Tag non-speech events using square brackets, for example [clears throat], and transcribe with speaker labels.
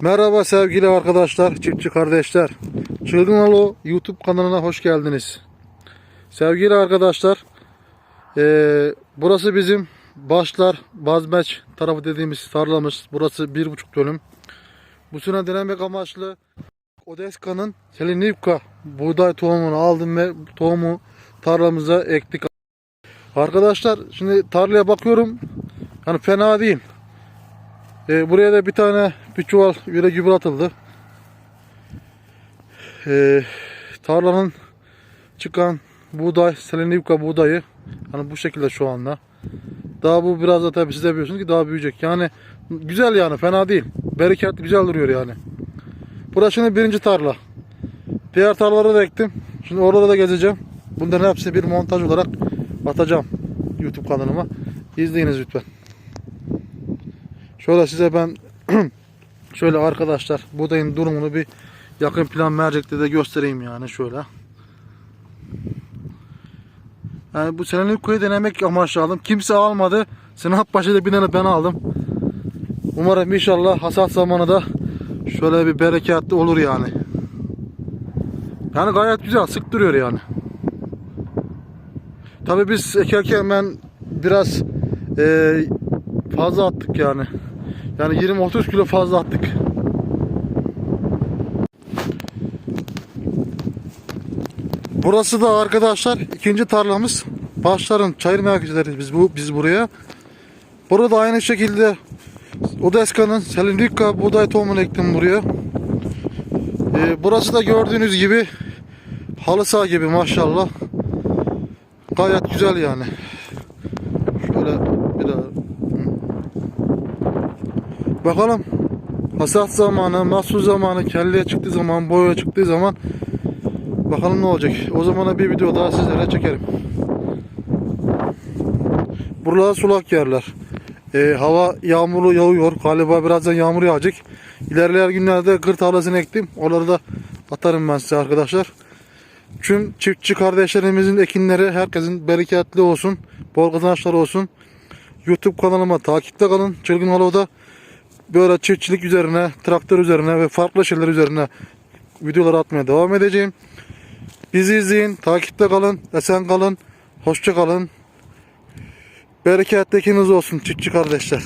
Speaker 1: Merhaba sevgili arkadaşlar, çiftçi kardeşler. Çılgın Alo YouTube kanalına hoş geldiniz. Sevgili arkadaşlar, eee, burası bizim Başlar Bazmeç tarafı dediğimiz tarlamız. Burası bir buçuk dönüm. Bu sene denemek amaçlı Odeska'nın Selinivka buğday tohumunu aldım ve tohumu tarlamıza ektik. Arkadaşlar şimdi tarlaya bakıyorum. Yani fena değil. E, buraya da bir tane bir çuval yüre gübre atıldı. E, tarlanın çıkan buğday, selenivka buğdayı hani bu şekilde şu anda. Daha bu biraz da tabii siz de biliyorsunuz ki daha büyüyecek. Yani güzel yani fena değil. Bereketli güzel duruyor yani. Burası şimdi birinci tarla. Diğer tarlaları da ektim. Şimdi oraları da gezeceğim. Bunların hepsini bir montaj olarak atacağım YouTube kanalıma. İzleyiniz lütfen. Şöyle size ben [clears throat] şöyle arkadaşlar buğdayın durumunu bir yakın plan mercekte de göstereyim yani şöyle. Yani bu senelik kuyu denemek amaçlı aldım. Kimse almadı. Sınav başında bir tane ben aldım. Umarım inşallah hasat zamanı da şöyle bir bereketli olur yani. Yani gayet güzel sık duruyor yani. Tabi biz ekerken ben biraz eee fazla attık yani. Yani 20-30 kilo fazla attık. Burası da arkadaşlar ikinci tarlamız. Başların çayır merkezleriz biz bu biz buraya. Burada aynı şekilde Odeska'nın Selindika buğday tohumunu ektim buraya. Ee, burası da gördüğünüz gibi halı saha gibi maşallah. Gayet güzel yani. Şöyle bir daha Bakalım hasat zamanı, mahsul zamanı, kelleye çıktığı zaman, boya çıktığı zaman bakalım ne olacak. O zamana bir video daha sizlere çekerim. Buralar sulak yerler. Ee, hava yağmurlu yağıyor. Galiba birazdan yağmur yağacak. İlerleyen günlerde kır tarlasını ektim. Oraları da atarım ben size arkadaşlar. Tüm çiftçi kardeşlerimizin ekinleri herkesin bereketli olsun. Bol kazançlar olsun. YouTube kanalıma takipte kalın. Çılgın Halo'da böyle çiftçilik üzerine, traktör üzerine ve farklı şeyler üzerine videolar atmaya devam edeceğim. Bizi izleyin, takipte kalın, esen kalın, hoşça kalın. Bereketli olsun çiftçi kardeşler.